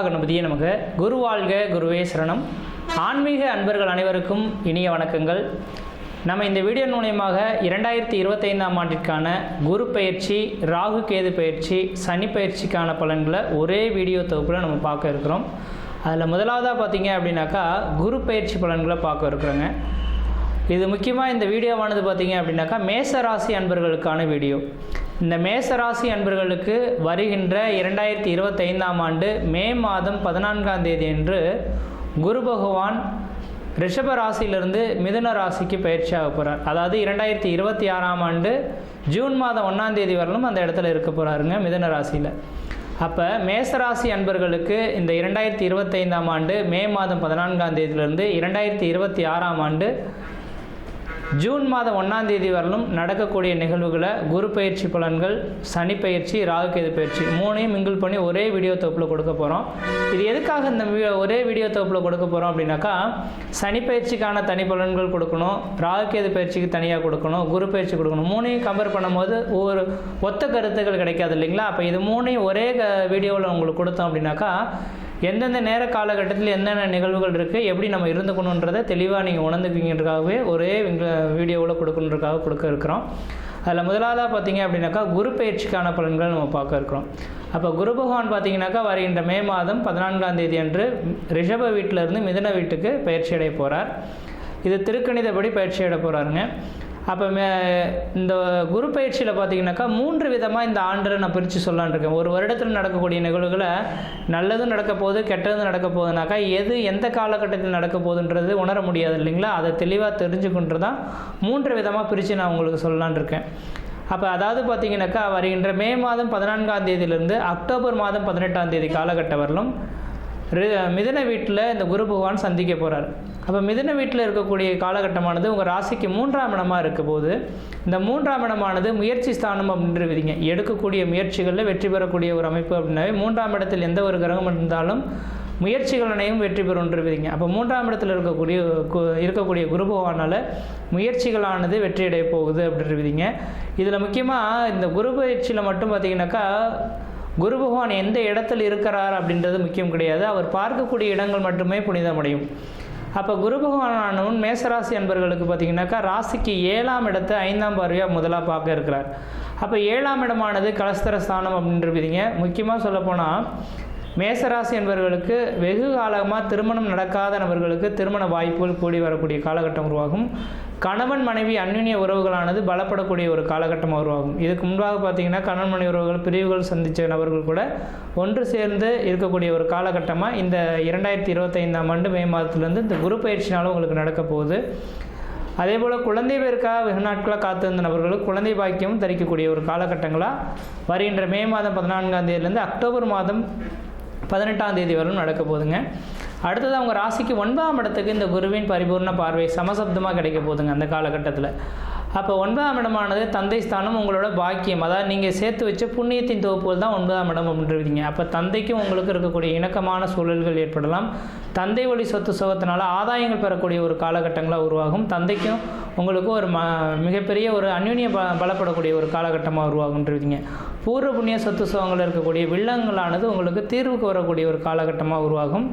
மகாகணபதியே நமக்கு குரு வாழ்க குருவே சரணம். ஆன்மீக அன்பர்கள் அனைவருக்கும் இனிய வணக்கங்கள். நம்ம இந்த வீடியோ மூலயமாக இரண்டாயிரத்தி இருபத்தைந்தாம் ஆண்டிற்கான குரு பயிற்சி ராகு கேது பயிற்சி சனி பயிற்சிக்கான பலன்களை ஒரே வீடியோ தொகுப்பில் நம்ம பார்க்க இருக்கிறோம். அதில் முதலாவதாக பார்த்தீங்க அப்படின்னாக்கா குரு பயிற்சி பலன்களை பார்க்க இருக்கிறோங்க. இது முக்கியமாக இந்த வீடியோவானது பார்த்தீங்க அப்படின்னாக்கா மேச ராசி அன்பர்களுக்கான வீடியோ. இந்த மேசராசி அன்பர்களுக்கு வருகின்ற இரண்டாயிரத்தி இருபத்தைந்தாம் ஆண்டு மே மாதம் பதினான்காம் தேதி அன்று குரு பகவான் ரிஷப ராசியிலிருந்து மிதுன ராசிக்கு பயிற்சியாக போகிறார் அதாவது இரண்டாயிரத்தி இருபத்தி ஆறாம் ஆண்டு ஜூன் மாதம் ஒன்றாம் தேதி வரலும் அந்த இடத்துல இருக்க போகிறாருங்க மிதுன ராசியில். அப்போ மேசராசி அன்பர்களுக்கு இந்த இரண்டாயிரத்தி இருபத்தைந்தாம் ஆண்டு மே மாதம் பதினான்காம் தேதியிலிருந்து இரண்டாயிரத்தி இருபத்தி ஆறாம் ஆண்டு ஜூன் மாதம் ஒன்றாம் தேதி வரலும் நடக்கக்கூடிய நிகழ்வுகளை குரு பயிற்சி பலன்கள் சனி பயிற்சி ராகுகேது பயிற்சி மூணையும் மிங்கிள் பண்ணி ஒரே வீடியோ தொகுப்பில் கொடுக்க போகிறோம் இது எதுக்காக இந்த ஒரே வீடியோ தொகுப்பில் கொடுக்க போகிறோம் அப்படின்னாக்கா சனி பயிற்சிக்கான தனி பலன்கள் கொடுக்கணும் ராகுகேது பயிற்சிக்கு தனியாக கொடுக்கணும் குரு பயிற்சி கொடுக்கணும். மூணையும் கம்பேர் பண்ணும்போது ஒரு ஒத்த கருத்துக்கள் கிடைக்காது இல்லைங்களா? அப்போ இது மூணையும் ஒரே வீடியோவில் உங்களுக்கு கொடுத்தோம் அப்படின்னாக்கா எந்தெந்த நேர காலகட்டத்தில் என்னென்ன நிகழ்வுகள் இருக்குது எப்படி நம்ம இருந்துக்கணுன்றதை தெளிவாக நீங்கள் உணர்ந்துக்குங்கிறதுக்காகவே ஒரே வீடியோவில் கொடுக்கணுன்றதுக்காக கொடுக்க இருக்கிறோம். அதில் முதலாவதாக பார்த்தீங்க அப்படின்னாக்கா குரு பயிற்சிக்கான பலன்கள் நம்ம பார்க்க இருக்கிறோம். அப்போ குரு பகவான் பார்த்தீங்கன்னாக்கா வருகின்ற மே மாதம் பதினான்காம் தேதி அன்று ரிஷப வீட்டிலேருந்து மிதன வீட்டுக்கு பயிற்சி அடைய போகிறார் இது திருக்கணிதப்படி பயிற்சி அடைய போகிறாருங்க அப்போ மே இந்த குரு பயிற்சியில் பார்த்தீங்கன்னாக்கா மூன்று விதமாக இந்த ஆண்டில் நான் பிரித்து சொல்லான் இருக்கேன். ஒரு வருடத்தில் நடக்கக்கூடிய நிகழ்வுகளை நல்லதும் நடக்க போகுது கெட்டதும் நடக்க போகுதுனாக்கா எது எந்த காலகட்டத்தில் நடக்க போகுதுன்றது உணர முடியாது இல்லைங்களா? அதை தெளிவாக தெரிஞ்சுக்கொண்டு தான் மூன்று விதமாக பிரித்து நான் உங்களுக்கு சொல்லலான்னு இருக்கேன். அப்போ அதாவது பார்த்தீங்கன்னாக்கா வருகின்ற மே மாதம் பதினான்காம் தேதியிலிருந்து அக்டோபர் மாதம் பதினெட்டாம் தேதி காலகட்டம் வரலும் ரி- வீட்டில் இந்த குரு பகவான் சந்திக்க போகிறார் அப்போ மிதுன வீட்டில் இருக்கக்கூடிய காலகட்டமானது உங்கள் ராசிக்கு மூன்றாம் இடமாக இருக்க போது இந்த மூன்றாம் இடமானது முயற்சி ஸ்தானம் அப்படின்றவிதிங்க எடுக்கக்கூடிய முயற்சிகளில் வெற்றி பெறக்கூடிய ஒரு அமைப்பு அப்படின்னாவே மூன்றாம் இடத்தில் எந்த ஒரு கிரகம் இருந்தாலும் முயற்சிகளினையும் வெற்றி வெற்றி பெறுன்றவிதிங்க அப்போ மூன்றாம் இடத்தில் இருக்கக்கூடிய கு- இருக்கக்கூடிய குரு பகவானால் முயற்சிகளானது வெற்றியடைய போகுது அப்படின்றவிதிங்க இதில் முக்கியமாக இந்த குரு பயிற்சியில் மட்டும் பார்த்தீங்கன்னாக்கா குரு பகவான் எந்த இடத்தில் இருக்கிறார் அப்படின்றது முக்கியம் கிடையாது. அவர் பார்க்கக்கூடிய இடங்கள் மட்டுமே புனிதமடையும். அப்போ குரு பகவானவன் மேசராசி என்பர்களுக்கு பார்த்தீங்கன்னாக்கா ராசிக்கு ஏழாம் இடத்தை ஐந்தாம் பார்வையாக முதலாக பார்க்க இருக்கிறார். அப்போ ஏழாம் இடமானது கலஸ்தர ஸ்தானம் அப்படின்றதுங்க முக்கியமாக சொல்லப்போனால் மேசராசி என்பவர்களுக்கு வெகு காலமாக திருமணம் நடக்காத நபர்களுக்கு திருமண வாய்ப்புகள் கூடி வரக்கூடிய காலகட்டம் உருவாகும். கணவன் மனைவி அந்யுன்ய உறவுகளானது பலப்படக்கூடிய ஒரு காலகட்டம் உருவாகும். இதுக்கு முன்பாக பார்த்தீங்கன்னா கணவன் மனைவி உறவுகள் பிரிவுகள் சந்தித்த நபர்கள் கூட ஒன்று சேர்ந்து இருக்கக்கூடிய ஒரு காலகட்டமாக இந்த இரண்டாயிரத்தி இருபத்தைந்தாம் ஆண்டு மே மாதத்துலேருந்து இந்த குரு பயிற்சினாலும் உங்களுக்கு நடக்க போகுது. அதே போல் குழந்தை பேருக்காக வெகு நாட்களாக காத்திருந்த நபர்களுக்கு குழந்தை பாக்கியம் தரிக்கக்கூடிய ஒரு காலகட்டங்களாக வருகின்ற மே மாதம் பதினான்காம் தேதியிலேருந்து அக்டோபர் மாதம் பதினெட்டாம் தேதி வரலும் நடக்க போகுதுங்க. அடுத்தது அவங்க ராசிக்கு ஒன்பதாம் இடத்துக்கு இந்த குருவின் பரிபூர்ண பார்வை சமசப்தமாக கிடைக்க போகுதுங்க அந்த காலகட்டத்தில். அப்போ ஒன்பதாம் இடமானது தந்தை ஸ்தானம் உங்களோட பாக்கியம். அதாவது நீங்கள் சேர்த்து வச்ச புண்ணியத்தின் தொகுப்புகள் தான் ஒன்பதாம் இடம் அப்படின்றீங்க. அப்போ தந்தைக்கும் உங்களுக்கு இருக்கக்கூடிய இணக்கமான சூழல்கள் ஏற்படலாம். தந்தை வழி சொத்து சுகத்தினால ஆதாயங்கள் பெறக்கூடிய ஒரு காலகட்டங்களாக உருவாகும். தந்தைக்கும் உங்களுக்கும் ஒரு ம மிகப்பெரிய ஒரு அந்யுன்ய ப பலப்படக்கூடிய ஒரு காலகட்டமாக உருவாகுன்றீங்க பூர்வ புண்ணிய சொத்து சுகங்கள் இருக்கக்கூடிய வில்லங்களானது உங்களுக்கு தீர்வுக்கு வரக்கூடிய ஒரு காலகட்டமாக உருவாகும்.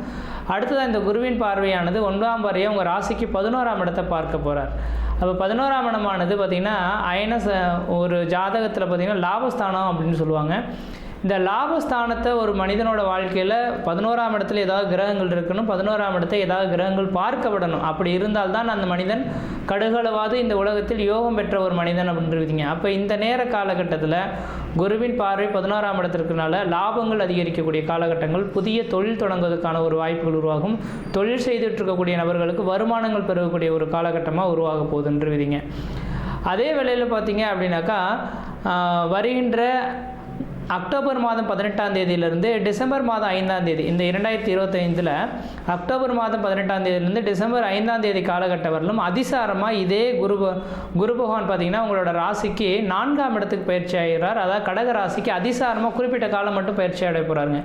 அடுத்ததாக இந்த குருவின் பார்வையானது ஒன்பதாம் பார்வையை உங்கள் ராசிக்கு பதினோராம் இடத்தை பார்க்க போகிறார் அப்போ பதினோராம் இடமானது பார்த்திங்கன்னா அயன ச ஒரு ஜாதகத்தில் பார்த்திங்கன்னா லாபஸ்தானம் அப்படின்னு சொல்லுவாங்க. இந்த லாபஸ்தானத்தை ஒரு மனிதனோட வாழ்க்கையில் பதினோராம் இடத்துல ஏதாவது கிரகங்கள் இருக்கணும் பதினோராம் இடத்தை ஏதாவது கிரகங்கள் பார்க்க விடணும். அப்படி இருந்தால்தான் அந்த மனிதன் கடுகளவாது இந்த உலகத்தில் யோகம் பெற்ற ஒரு மனிதன் அப்படின்றீங்க அப்போ இந்த நேர காலகட்டத்தில் குருவின் பார்வை பதினோராம் இடத்திற்குனால லாபங்கள் அதிகரிக்கக்கூடிய காலகட்டங்கள் புதிய தொழில் தொடங்குவதற்கான ஒரு வாய்ப்புகள் உருவாகும். தொழில் செய்துட்டு இருக்கக்கூடிய நபர்களுக்கு வருமானங்கள் பெறக்கூடிய ஒரு காலகட்டமாக உருவாக போகுதுன்றதுங்க அதே வேளையில் பார்த்தீங்க அப்படின்னாக்கா வருகின்ற அக்டோபர் மாதம் பதினெட்டாம் தேதியிலிருந்து டிசம்பர் மாதம் ஐந்தாம் தேதி இந்த இரண்டாயிரத்தி இருபத்தைந்தில் அக்டோபர் மாதம் பதினெட்டாம் தேதியிலிருந்து டிசம்பர் ஐந்தாம் தேதி காலகட்டம் வரலும் அதிசாரமாக இதே குரு குரு பகவான் பார்த்தீங்கன்னா உங்களோட ராசிக்கு நான்காம் இடத்துக்கு பயிற்சி ஆகிறார் அதாவது கடக ராசிக்கு அதிசாரமாக குறிப்பிட்ட காலம் மட்டும் பயிற்சி அடைய போகிறாருங்க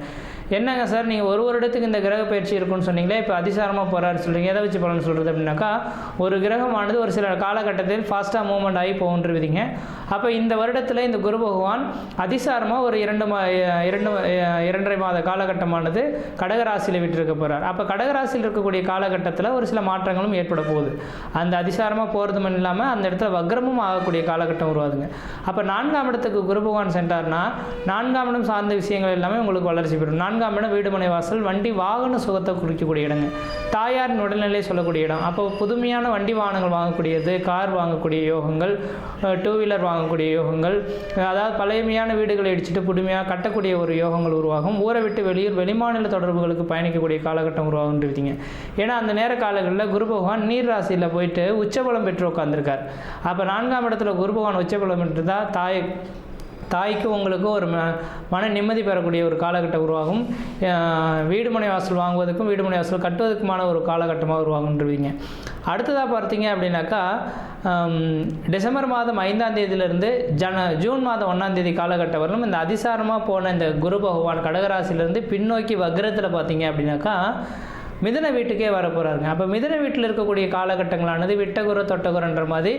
என்னங்க சார் நீங்கள் ஒரு வருடத்துக்கு இந்த கிரக பயிற்சி இருக்குன்னு சொன்னீங்களே இப்போ அதிசாரமாக போகிறாரு சொல்கிறீங்க எதை வச்சு பலன் சொல்கிறது அப்படின்னாக்கா ஒரு கிரகமானது ஒரு சில காலகட்டத்தில் ஃபாஸ்ட்டாக மூவ்மெண்ட் ஆகி போகுன்றிருவீங்க அப்போ இந்த வருடத்தில் இந்த குரு பகவான் அதிசாரமாக ஒரு ஒரு இரண்டு மா இரண்டு இரண்டரை மாத காலகட்டமானது கடகராசியில் விட்டிருக்க போகிறார் அப்போ கடகராசியில் இருக்கக்கூடிய காலகட்டத்தில் ஒரு சில மாற்றங்களும் ஏற்பட போகுது. அந்த அதிசாரமாக போகிறது மட்டும் இல்லாமல் அந்த இடத்துல வக்ரமும் ஆகக்கூடிய காலகட்டம் உருவாதுங்க அப்போ நான்காம் இடத்துக்கு குரு பகவான் சென்றார்னா நான்காம் இடம் சார்ந்த விஷயங்கள் எல்லாமே உங்களுக்கு வளர்ச்சி பெறும். நான்காம் இடம் வீடுமனை வாசல் வண்டி வாகன சுகத்தை குறிக்கக்கூடிய இடங்க. தாயாரின் உடல்நிலை சொல்லக்கூடிய இடம். அப்போ புதுமையான வண்டி வாகனங்கள் வாங்கக்கூடியது கார் வாங்கக்கூடிய யோகங்கள் டூ வீலர் வாங்கக்கூடிய யோகங்கள் அதாவது பழையமையான வீடுகளை இடிச்சிட்டு புதுமையாக கட்டக்கூடிய ஒரு யோகங்கள் உருவாகும். ஊரை விட்டு வெளியூர் வெளிமாநில தொடர்புகளுக்கு பயணிக்கக்கூடிய காலகட்டம் உருவாகுன்றீங்க ஏன்னா அந்த நேர காலங்களில் குரு பகவான் நீர் ராசியில் போயிட்டு உச்சபலம் பெற்று உட்காந்துருக்கார் அப்போ நான்காம் இடத்துல குரு பகவான் உச்சபலம் பெற்றுதா தாய் தாய்க்கு உங்களுக்கு ஒரு ம மன நிம்மதி பெறக்கூடிய ஒரு காலகட்டம் உருவாகும். வீடுமனை வாசல் வாங்குவதற்கும் வீடுமனை வாசல் கட்டுவதற்குமான ஒரு காலகட்டமாக உருவாகுன்றீங்க அடுத்ததாக பார்த்தீங்க அப்படின்னாக்கா டிசம்பர் மாதம் ஐந்தாம் தேதியிலிருந்து ஜன ஜூன் மாதம் ஒன்றாம் தேதி காலகட்டம் வரலும் இந்த அதிசாரமாக போன இந்த குரு பகவான் கடகராசிலிருந்து பின்னோக்கி வக்ரத்தில் பார்த்தீங்க அப்படின்னாக்கா மிதன வீட்டுக்கே வர போகிறாருங்க அப்போ மிதன வீட்டில் இருக்கக்கூடிய காலகட்டங்களானது விட்டகுர தொட்டகுரன்ற மாதிரி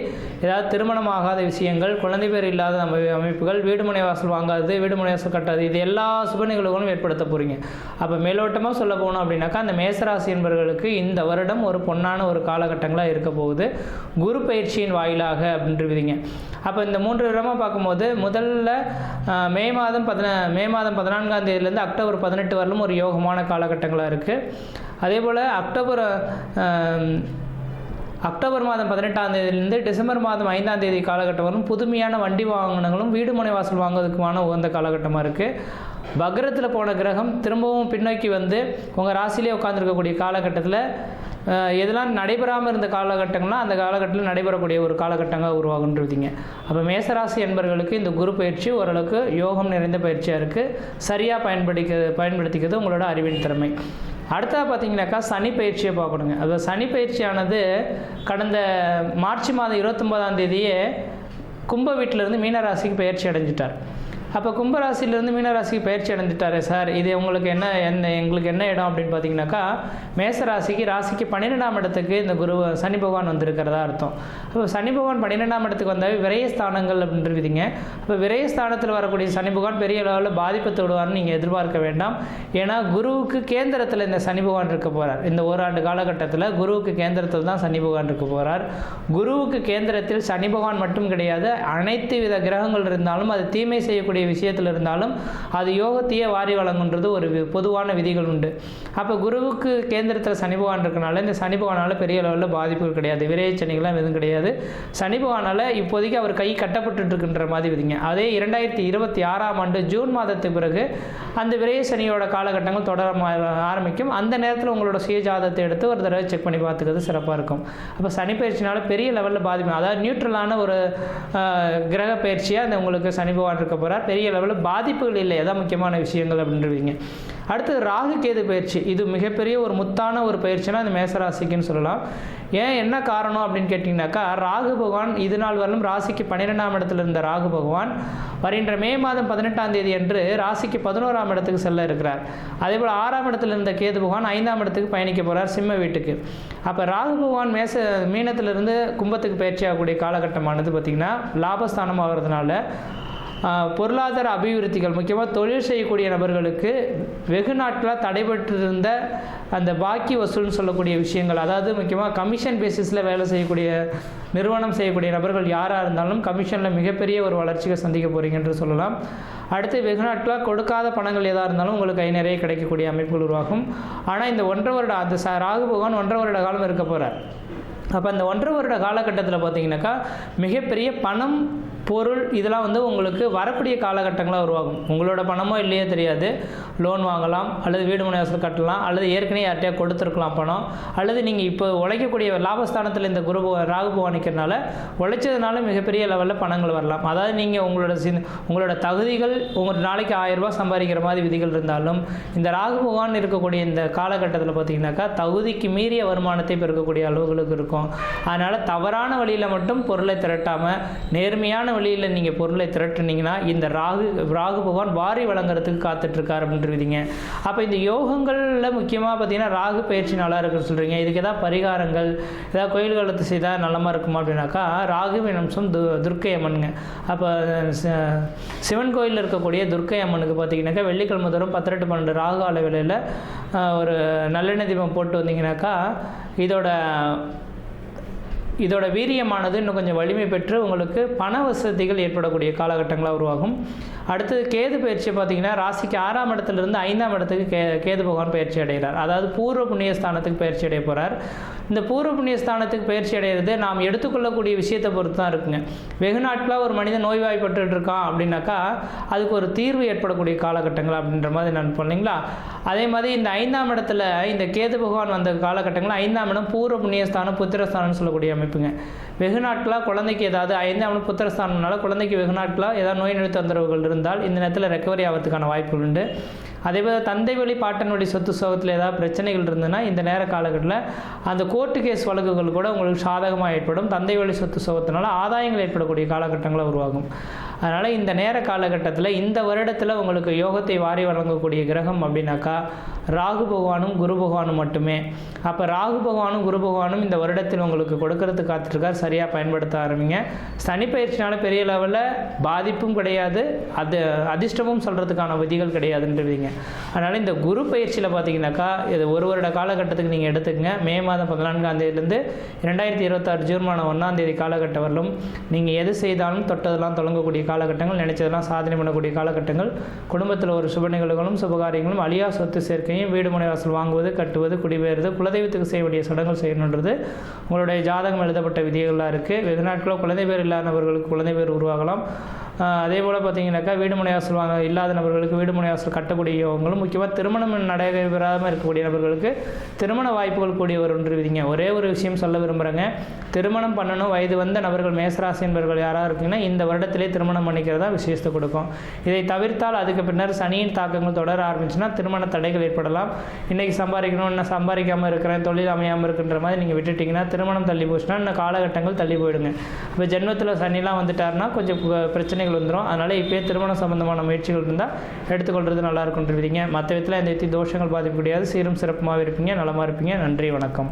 ஏதாவது திருமணம் ஆகாத விஷயங்கள் குழந்தை பேர் இல்லாத அமைப்புகள் வீடுமனை வாசல் வாங்காதது வீடுமனை வாசல் கட்டாது இது எல்லா சுப நிகழ்வுகளும் ஏற்படுத்த போகிறீங்க அப்போ மேலோட்டமாக சொல்ல போனோம் அப்படின்னாக்கா அந்த மேசராசி என்பவர்களுக்கு இந்த வருடம் ஒரு பொன்னான ஒரு காலகட்டங்களாக இருக்க போகுது. குரு பயிற்சியின் வாயிலாக அப்படின்றீங்க. அப்போ இந்த மூன்று விதமாக பார்க்கும்போது முதல்ல மே மாதம் பதின மே மாதம் பதினான்காம் தேதியிலேருந்து அக்டோபர் பதினெட்டு வரலும் ஒரு யோகமான காலகட்டங்களாக இருக்குது அதே போல் அக்டோபர் அக்டோபர் மாதம் பதினெட்டாம் தேதியிலிருந்து டிசம்பர் மாதம் ஐந்தாம் தேதி காலகட்டம் வரும் புதுமையான வண்டி வாகனங்களும் வீடு மனை வாசல் வாங்குவதற்குமான உகந்த காலகட்டமாக இருக்குது வக்ரத்தில் போன கிரகம் திரும்பவும் பின்னோக்கி வந்து உங்கள் ராசிலேயே உட்காந்துருக்கக்கூடிய காலகட்டத்தில் எதெல்லாம் நடைபெறாமல் இருந்த காலகட்டங்கள்லாம் அந்த காலகட்டத்தில் நடைபெறக்கூடிய ஒரு காலகட்டங்கள் உருவாகுன்றிருந்தீங்க. அப்போ மேசராசி என்பவர்களுக்கு இந்த குரு பயிற்சி ஓரளவுக்கு யோகம் நிறைந்த பயிற்சியாக இருக்குது சரியாக பயன்படுத்தி பயன்படுத்திக்கிறது உங்களோட அறிவின் திறமை. அடுத்ததாக பார்த்தீங்கன்னாக்கா சனி பயிற்சியை பார்க்கணுங்க. அது சனி பயிற்சியானது கடந்த மார்ச் மாதம் இருபத்தொம்போதாம் தேதியே கும்ப வீட்டிலேருந்து மீனராசிக்கு பயிற்சி அடைஞ்சிட்டார். அப்போ கும்பராசிலேருந்து மீனராசிக்கு பயிற்சி அடைஞ்சிட்டாரு சார். இது உங்களுக்கு என்ன என்ன எங்களுக்கு என்ன இடம் அப்படின்னு பார்த்தீங்கன்னாக்கா மேச ராசிக்கு ராசிக்கு பன்னிரெண்டாம் இடத்துக்கு இந்த குரு சனி பகவான் வந்திருக்கிறதா அர்த்தம். அப்போ சனி பகவான் பன்னிரெண்டாம் இடத்துக்கு வந்தாவே விரயஸ்தானங்கள் அப்படின்றீங்க அப்போ விரயஸ்தானத்தில் வரக்கூடிய சனி பகவான் பெரிய அளவில் பாதிப்பை தொடுவார்னு நீங்கள் எதிர்பார்க்க வேண்டாம். ஏன்னா குருவுக்கு கேந்திரத்தில் இந்த சனி பகவான் இருக்க போகிறார் இந்த ஓராண்டு காலகட்டத்தில் குருவுக்கு கேந்திரத்தில் தான் சனி பகவான் இருக்க போகிறார் குருவுக்கு கேந்திரத்தில் சனி பகவான் மட்டும் கிடையாது அனைத்து வித கிரகங்கள் இருந்தாலும் அது தீமை செய்யக்கூடிய விஷயத்தில் இருந்தாலும் அது யோகத்தையே வாரி வழங்குன்றது ஒரு பொதுவான விதிகள் உண்டு. அப்போ குருவுக்கு கேந்திரத்தில் சனி பகவான் இருக்கனால இந்த சனி பகவானால் பெரிய அளவில் பாதிப்புகள் கிடையாது. விரைச்சனிகள்லாம் எதுவும் கிடையாது. சனி பகவானால் இப்போதைக்கு அவர் கை கட்டப்பட்டு இருக்கின்ற மாதிரி விதிங்க. அதே இரண்டாயிரத்தி இருபத்தி ஆறாம் ஆண்டு ஜூன் மாதத்துக்கு பிறகு அந்த விரைய சனியோட காலகட்டங்கள் தொடர ஆரம்பிக்கும். அந்த நேரத்தில் உங்களோட சுயஜாதத்தை எடுத்து ஒரு தடவை செக் பண்ணி பார்த்துக்கிறது சிறப்பாக இருக்கும். அப்போ சனி பயிற்சினால பெரிய லெவலில் பாதிப்பு. அதாவது நியூட்ரலான ஒரு கிரக பயிற்சியாக அந்த உங்களுக்கு சனி பகவான் இருக்க போகிறார் பெரிய லெவலில் பாதிப்புகள் இல்லை. எதாவது முக்கியமான விஷயங்கள் அப்படின்றீங்க. அடுத்தது ராகு கேது பயிற்சி. இது மிகப்பெரிய ஒரு முத்தான ஒரு பயிற்சினா இந்த மேசராசிக்குன்னு சொல்லலாம். ஏன் என்ன காரணம் அப்படின்னு கேட்டிங்கனாக்கா ராகு பகவான் இது நாள் வரலும் ராசிக்கு பன்னிரெண்டாம் இடத்துல இருந்த ராகு பகவான் வருகின்ற மே மாதம் பதினெட்டாம் தேதி அன்று ராசிக்கு பதினோராம் இடத்துக்கு செல்ல இருக்கிறார். அதே போல் ஆறாம் இடத்துல இருந்த கேது பகவான் ஐந்தாம் இடத்துக்கு பயணிக்க போகிறார் சிம்ம வீட்டுக்கு. அப்போ ராகு பகவான் மேச மீனத்திலிருந்து கும்பத்துக்கு பயிற்சியாகக்கூடிய காலகட்டமானது பார்த்திங்கன்னா லாபஸ்தானம் ஆகிறதுனால பொருளாதார அபிவிருத்திகள் முக்கியமாக தொழில் செய்யக்கூடிய நபர்களுக்கு வெகு நாட்களாக தடைபட்டிருந்த அந்த பாக்கி வசூல்னு சொல்லக்கூடிய விஷயங்கள் அதாவது முக்கியமாக கமிஷன் பேசிஸில் வேலை செய்யக்கூடிய நிறுவனம் செய்யக்கூடிய நபர்கள் யாராக இருந்தாலும் கமிஷனில் மிகப்பெரிய ஒரு வளர்ச்சியை சந்திக்க போகிறீங்க என்று சொல்லலாம். அடுத்து வெகு நாட்களாக கொடுக்காத பணங்கள் எதாக இருந்தாலும் உங்களுக்கு கை நிறைய கிடைக்கக்கூடிய அமைப்புகள் உருவாகும். ஆனால் இந்த ஒன்றரை வருட அந்த ச- ராகு பகவான் ஒன்றரை வருட காலம் இருக்க போகிறார் அப்போ அந்த ஒன்றரை வருட காலகட்டத்தில் பார்த்தீங்கன்னாக்கா மிகப்பெரிய பணம் பொருள் இதெல்லாம் வந்து உங்களுக்கு வரக்கூடிய காலகட்டங்களாக உருவாகும். உங்களோட பணமோ இல்லையோ தெரியாது. லோன் வாங்கலாம் அல்லது வீடு மனை வாசல் கட்டலாம் அல்லது ஏற்கனவே யார்கிட்டயா கொடுத்துருக்கலாம் பணம் அல்லது நீங்கள் இப்போ உழைக்கக்கூடிய லாபஸ்தானத்தில் இந்த குரு ராகு நிற்கிறனால உழைச்சதுனால மிகப்பெரிய லெவலில் பணங்கள் வரலாம். அதாவது நீங்கள் உங்களோட சின் உங்களோட தகுதிகள் உங்கள் நாளைக்கு ஆயிரரூபா சம்பாதிக்கிற மாதிரி விதிகள் இருந்தாலும் இந்த ராகு பகவான் இருக்கக்கூடிய இந்த காலகட்டத்தில் பார்த்தீங்கன்னாக்கா தகுதிக்கு மீறிய வருமானத்தை பெருக்கக்கூடிய அளவுகளுக்கு இருக்கும். அதனால் தவறான வழியில் மட்டும் பொருளை திரட்டாமல் நேர்மையான வழியில் நீங்கள் பொருளை திரட்டுனீங்கன்னா இந்த ராகு ராகு பகவான் வாரி வழங்குறதுக்கு காத்துட்ருக்கார் அப்படின்றீங்க. அப்போ இந்த யோகங்களில் முக்கியமாக பார்த்தீங்கன்னா ராகு பயிற்சி நல்லா இருக்குன்னு சொல்கிறீங்க இதுக்கு ஏதாவது பரிகாரங்கள் ஏதாவது கோயில் காலத்து செய்தால் நல்லமாக இருக்குமா அப்படின்னாக்கா ராகு அம்சம் து துர்க்கை அம்மனுங்க. அப்போ சிவன் கோயிலில் இருக்கக்கூடிய துர்க்கை அம்மனுக்கு பார்த்தீங்கன்னாக்கா வெள்ளிக்கிழமை தோறும் பத்திரெட்டு பன்னெண்டு ராகு கால ஒரு நல்லெண்ணெய் தீபம் போட்டு வந்தீங்கன்னாக்கா இதோட இதோட வீரியமானது இன்னும் கொஞ்சம் வலிமை பெற்று உங்களுக்கு பண வசதிகள் ஏற்படக்கூடிய காலகட்டங்களாக உருவாகும். அடுத்தது கேது பயிற்சி பார்த்தீங்கன்னா ராசிக்கு ஆறாம் இடத்துலேருந்து ஐந்தாம் இடத்துக்கு கே கேது பகவான் பயிற்சி அடைகிறார். அதாவது பூர்வ புண்ணிய ஸ்தானத்துக்கு பயிற்சி அடைய போகிறார் இந்த பூர்வ புண்ணிய ஸ்தானத்துக்கு பயிற்சி அடைகிறது நாம் எடுத்துக்கொள்ளக்கூடிய விஷயத்தை பொறுத்து தான் இருக்குங்க. வெகு நாட்களாக ஒரு மனிதன் நோய்வாய்ப்பட்டு இருக்கான் அப்படின்னாக்கா அதுக்கு ஒரு தீர்வு ஏற்படக்கூடிய காலகட்டங்கள் அப்படின்ற மாதிரி நான் இல்லைங்களா? அதே மாதிரி இந்த ஐந்தாம் இடத்துல இந்த கேது பகவான் வந்த காலகட்டங்களில் ஐந்தாம் இடம் பூர்வ புண்ணியஸ்தானம் புத்திரஸ்தானம்னு சொல்லக்கூடிய அமைப்புங்க. வெகு நாட்களாக குழந்தைக்கு ஏதாவது ஐந்து அவனுக்கு புத்திரஸ்தானம்னால குழந்தைக்கு வெகு நாட்களாக ஏதாவது நோய் நொடி தொந்தரவுகள் இருந்தால் இந்த நேரத்தில் ரெக்கவரி ஆகிறதுக்கான வாய்ப்புகள் உண்டு. அதே போல் தந்தை வழி பாட்டனுடைய சொத்து சோகத்தில் ஏதாவது பிரச்சனைகள் இருந்ததுன்னா இந்த நேர காலகட்டத்தில் அந்த கோர்ட்டு கேஸ் வழக்குகள் கூட உங்களுக்கு சாதகமாக ஏற்படும். தந்தை வழி சொத்து சோகத்தினால ஆதாயங்கள் ஏற்படக்கூடிய காலகட்டங்களை உருவாகும். அதனால் இந்த நேர காலகட்டத்தில் இந்த வருடத்தில் உங்களுக்கு யோகத்தை வாரி வழங்கக்கூடிய கிரகம் அப்படின்னாக்கா ராகு பகவானும் குரு பகவானும் மட்டுமே. அப்போ ராகு பகவானும் குரு பகவானும் இந்த வருடத்தில் உங்களுக்கு கொடுக்கறதுக்கு காத்துட்ருக்கார் சரியாக பயன்படுத்த ஆரம்பிங்க. சனி பயிற்சினால பெரிய லெவலில் பாதிப்பும் கிடையாது. அது அதிர்ஷ்டமும் சொல்கிறதுக்கான விதிகள் கிடையாதுன்றீங்க. அதனால் இந்த குரு பயிற்சியில் பார்த்தீங்கன்னாக்கா இது ஒரு வருட காலகட்டத்துக்கு நீங்கள் எடுத்துக்கங்க. மே மாதம் பதினான்காம் தேதியிலேருந்து ரெண்டாயிரத்தி இருபத்தாறு ஜூன் மாதம் ஒன்றாம் தேதி காலகட்டம் வரலும் நீங்கள் எது செய்தாலும் தொட்டதெல்லாம் தொடங்கக்கூடிய காலகட்டங்கள் நினைச்சதெல்லாம் சாதனை பண்ணக்கூடிய காலகட்டங்கள். குடும்பத்தில் ஒரு சுப நிகழ்வுகளும் சுபகாரியங்களும் அழியா சொத்து சேர்க்கையும் வீடு முனைவாசல் வாங்குவது கட்டுவது குடிபெயர்வது குலதெய்வத்துக்கு செய்ய வேண்டிய சடங்குகள் செய்யணுன்றது. உங்களுடைய ஜாதகம் எழுதப்பட்ட விதிகளாக இருக்குது வெகு நாட்களோ குழந்தை பேர் இல்லாதவர்களுக்கு குழந்தை பேர் உருவாகலாம். அதே போல் பார்த்தீங்கன்னாக்கா வீடு மனை வாங்க இல்லாத நபர்களுக்கு வீடு முனையாசல் கட்டக்கூடியவங்களும் முக்கியமாக திருமணம் நடைபெறாமல் இருக்கக்கூடிய நபர்களுக்கு திருமண வாய்ப்புகள் கூடிய விதிங்க. ஒரே ஒரு விஷயம் சொல்ல விரும்புகிறேங்க திருமணம் பண்ணணும். வயது வந்த நபர்கள் மேசராசி என்பவர்கள் யாராக இருக்கீங்கன்னா இந்த வருடத்திலே திருமணம் பண்ணிக்கிறதா விசேஷத்தை கொடுக்கும். இதை தவிர்த்தால் அதுக்கு பின்னர் சனியின் தாக்கங்கள் தொடர ஆரம்பிச்சுன்னா திருமண தடைகள் ஏற்படலாம். இன்றைக்கி சம்பாதிக்கணும் இன்னும் சம்பாதிக்காமல் இருக்கிறேன் தொழில் அமையாமல் இருக்கின்ற மாதிரி நீங்கள் விட்டுட்டிங்கன்னா திருமணம் தள்ளி போச்சுன்னா இன்னும் காலகட்டங்கள் தள்ளி போயிடுங்க. இப்போ ஜென்மத்தில் சனிலாம் வந்துட்டாருன்னா கொஞ்சம் பிரச்சனை பிரச்சனைகள் வந்துடும் அதனால் இப்போயே திருமண சம்பந்தமான முயற்சிகள் இருந்தால் எடுத்துக்கொள்வது நல்லா இருக்குன்றீங்க மற்ற விதத்தில் இந்த தோஷங்கள் பாதிப்பு கிடையாது. சீரும் சிறப்புமாக இருப்பீங்க. நலமாக இருப்பீங்க. நன்றி வணக்கம்.